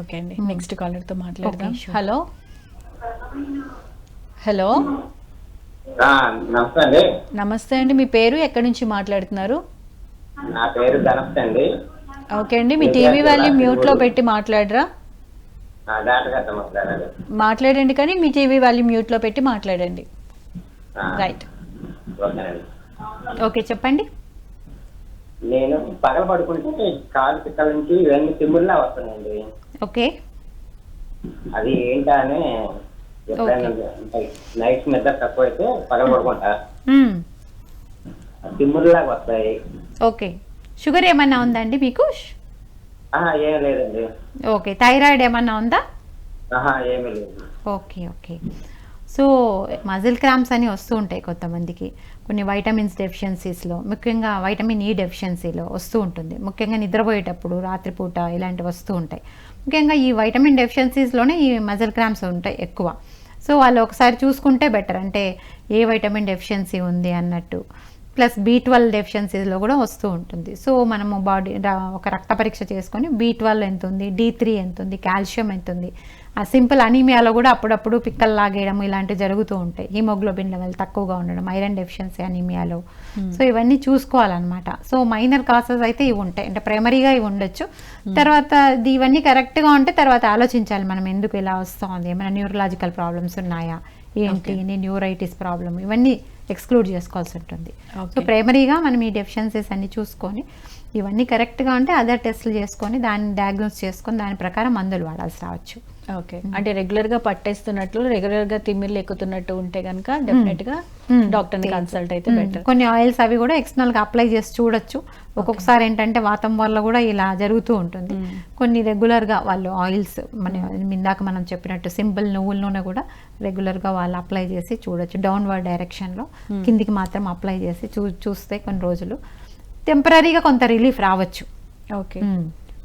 Okay అండి. Next కాలర్తో మాట్లాడదాం. Hello hello ఆ, నమస్తే అండి. నమస్తే అండి. మీ పేరు ఎక్కడి నుంచి మాట్లాడుతున్నారు? నా పేరు అండి. ఓకే అండి. మీ టీవీ వాల్యూ మ్యూట్లో పెట్టి మాట్లాడరా? మాట్లాడండి కానీ మీ టీవీ వాల్యూ మ్యూట్లో పెట్టి మాట్లాడండి. రైట్ ఓకే చెప్పండి. నేను పగల పడుకుంటే కాలు పిక్కల నుంచి ఇవన్నీ తిమ్ముల్లా వస్తున్నాయండి. ఓకే. అది ఏంటా అని ఎప్పుడైనా నైట్ నిద్ర తక్కువ అయితే పగల పడుకుంటా. మ్మ్. తిమ్ముల్లాగా వస్తాయి ఓకే. షుగర్ ఏమన్నా ఉందండి మీకు? ఆహా ఏం లేదండి. ఓకే. థైరాయిడ్ ఏమన్నా ఉందా? ఏమీ లేదు. Okay okay. So muscle cramps అని వస్తూ ఉంటాయి కొంతమందికి. కొన్ని వైటమిన్స్ డెఫిషియన్సీస్లో ముఖ్యంగా వైటమిన్ ఈ డెఫిషియన్సీలో వస్తూ ఉంటుంది. ముఖ్యంగా నిద్రపోయేటప్పుడు రాత్రిపూట ఇలాంటివి వస్తూ ఉంటాయి. ముఖ్యంగా ఈ వైటమిన్ డెఫిషియన్సీస్లోనే ఈ మజిల్ క్రామ్స్ ఉంటాయి ఎక్కువ. సో వాళ్ళు ఒకసారి చూసుకుంటే బెటర్. అంటే ఏ వైటమిన్ డెఫిషియన్సీ ఉంది అన్నట్టు. ప్లస్ బీ ట్వెల్వ్ డెఫిషియన్సీస్లో కూడా వస్తూ ఉంటుంది. సో మనము బాడీ ఒక రక్త పరీక్ష చేసుకొని బీ ట్వెల్వ్ ఎంత ఉంది డి త్రీ ఎంత ఉంది కాల్షియం ఎంత ఉంది సింపుల్ అనీమియాలో కూడా అప్పుడప్పుడు పిక్కలు లాగేయడం ఇలాంటివి జరుగుతూ ఉంటాయి. హిమోగ్లోబిన్ లెవెల్ తక్కువగా ఉండడం ఐరన్ డెఫిషియన్సీ అనీమియాలో. సో ఇవన్నీ చూసుకోవాలన్నమాట. సో మైనర్ కాసెస్ అయితే ఇవి ఉంటాయి. అంటే ప్రైమరీగా ఇవి ఉండొచ్చు. తర్వాత ఇది ఇవన్నీ కరెక్ట్గా ఉంటే తర్వాత ఆలోచించాలి మనం ఎందుకు ఇలా వస్తుంది. ఏమైనా న్యూరలాజికల్ ప్రాబ్లమ్స్ ఉన్నాయా? ఏంటి? Neuritis problem? ఇవన్నీ ఎక్స్క్లూడ్ చేసుకోవాల్సి ఉంటుంది. సో. ప్రైమరీగా మనం ఈ డెఫిషియన్సీస్ అన్ని చూసుకొని ఇవన్నీ కరెక్ట్గా ఉంటే అదర్ టెస్ట్లు చేసుకొని దాన్ని డయాగ్నోస్ చేసుకొని దాని ప్రకారం మందులు వాడాల్సి రావచ్చు. ఓకే. అంటే రెగ్యులర్గా పట్టేస్తున్నట్లు రెగ్యులర్గా తిమ్మిర్లు ఎక్కుతున్నట్టు ఉంటే కనుక డెఫినెట్గా. డాక్టర్ని కన్సల్ట్ అయితే. బెటర్. కొన్ని ఆయిల్స్ అవి కూడా ఎక్స్టర్నల్గా అప్లై చేసి చూడొచ్చు. ఒక్కొక్కసారి ఏంటంటే వాతం వల్ల కూడా ఇలా జరుగుతూ ఉంటుంది. కొన్ని రెగ్యులర్గా వాళ్ళు ఆయిల్స్ మన ఇందాక మనం చెప్పినట్టు సింపుల్ నువ్వుల నూనె కూడా రెగ్యులర్గా వాళ్ళు అప్లై చేసి చూడొచ్చు. డౌన్వర్డ్ డైరెక్షన్లో కిందికి మాత్రం అప్లై చేసి చూ చూస్తే కొన్ని రోజులు. టెంపరీగా కొంత రిలీఫ్ రావచ్చు. ఓకే.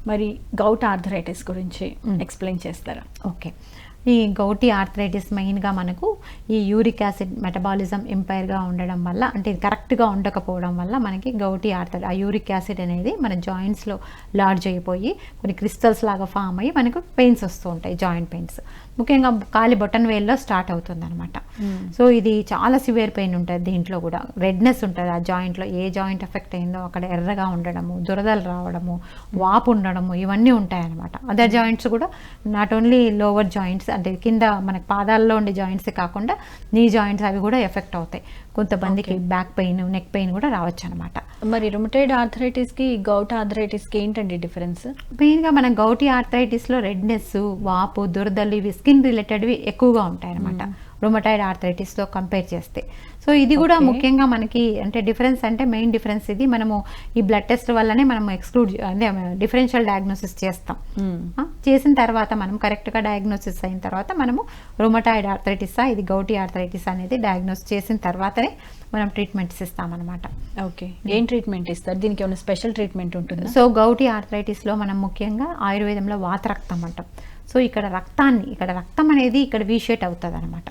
మరి గౌట్ ఆర్థరైటిస్ గురించి. ఎక్స్ప్లెయిన్ చేస్తారా ఓకే ఈ గౌటి ఆర్థరైటిస్ మెయిన్గా మనకు ఈ యూరిక్ యాసిడ్ మెటబాలిజం ఇంపైర్గా ఉండడం వల్ల అంటే ఇది కరెక్ట్గా ఉండకపోవడం వల్ల మనకి గౌటి ఆర్థరైట్ ఆ యూరిక్ యాసిడ్ అనేది మన జాయింట్స్లో లార్జ్ అయిపోయి కొన్ని క్రిస్టల్స్ లాగా ఫామ్ అయ్యి మనకు పెయిన్స్ వస్తూ ఉంటాయి జాయింట్ పెయిన్స్ ముఖ్యంగా కాలి బొటన్ వేల్లో స్టార్ట్ అవుతుంది అనమాట సో ఇది చాలా సివియర్ పెయిన్ ఉంటుంది దీంట్లో కూడా. రెడ్నెస్ ఉంటుంది ఆ జాయింట్లో ఏ జాయింట్ ఎఫెక్ట్ అయిందో అక్కడ ఎర్రగా ఉండడము దురదలు రావడము వాపు ఉండడము ఇవన్నీ ఉంటాయి అనమాట అదర్ జాయింట్స్ కూడా నాట్ ఓన్లీ లోవర్ జాయింట్స్ అంటే కింద మనకి పాదాల్లో ఉండే జాయింట్స్ కాకుండా నీ జాయింట్స్ అవి కూడా ఎఫెక్ట్ అవుతాయి. కొంతమందికి బ్యాక్ పెయిన్ నెక్ పెయిన్ కూడా రావచ్చు అనమాట మరి రుమటైడ్ ఆర్థరైటిస్కి గౌట్ ఆర్థరైటిస్కి ఏంటండి డిఫరెన్స్ మెయిన్గా మన గౌటి ఆర్థరైటిస్లో రెడ్నెస్ వాపు దురదలు ఇవి స్కిన్ రిలేటెడ్వి ఎక్కువగా ఉంటాయి అనమాట రొమటైడ్ ఆర్థరైటిస్తో కంపేర్ చేస్తే. సో ఇది కూడా. ముఖ్యంగా మనకి అంటే డిఫరెన్స్ అంటే మెయిన్ డిఫరెన్స్ ఇది. మనము ఈ బ్లడ్ టెస్ట్ వల్లనే మనం ఎక్స్క్లూడ్ అంటే డిఫరెన్షియల్ డయాగ్నోసిస్ చేస్తాం. ఆ, చేసిన తర్వాత మనం కరెక్ట్గా డయాగ్నోసిస్ అయిన తర్వాత మనము రొమటాయిడ్ ఆర్థరైటిసా ఇది గౌటి ఆర్థరైటిస్ అనేది డయాగ్నోస్ చేసిన తర్వాతనే మనం ట్రీట్మెంట్స్ ఇస్తామన్నమాట. ఓకే ఏం ట్రీట్మెంట్ ఇస్తారు? దీనికి ఏమైనా స్పెషల్ ట్రీట్మెంట్ ఉంటుందా? సో గౌటి ఆర్థరైటిస్లో మనం ముఖ్యంగా ఆయుర్వేదంలో వాత రక్తం అంటాం. సో ఇక్కడ రక్తాన్ని ఇక్కడ రక్తం అనేది ఇక్కడ వీషేట్ అవుతుంది అనమాట.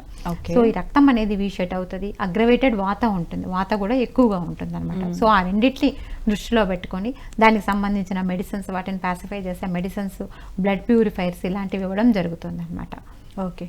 సో ఈ రక్తం అనేది వీషేట్ అవుతుంది. అగ్రవేటెడ్ వాత ఉంటుంది. వాత కూడా ఎక్కువగా ఉంటుంది అనమాట సో ఆ రెండింటిని దృష్టిలో పెట్టుకొని దానికి సంబంధించిన మెడిసిన్స్ వాటిని పాసిఫై చేసే మెడిసిన్స్ బ్లడ్ ప్యూరిఫైర్స్ ఇలాంటివి ఇవ్వడం జరుగుతుంది అనమాట ఓకే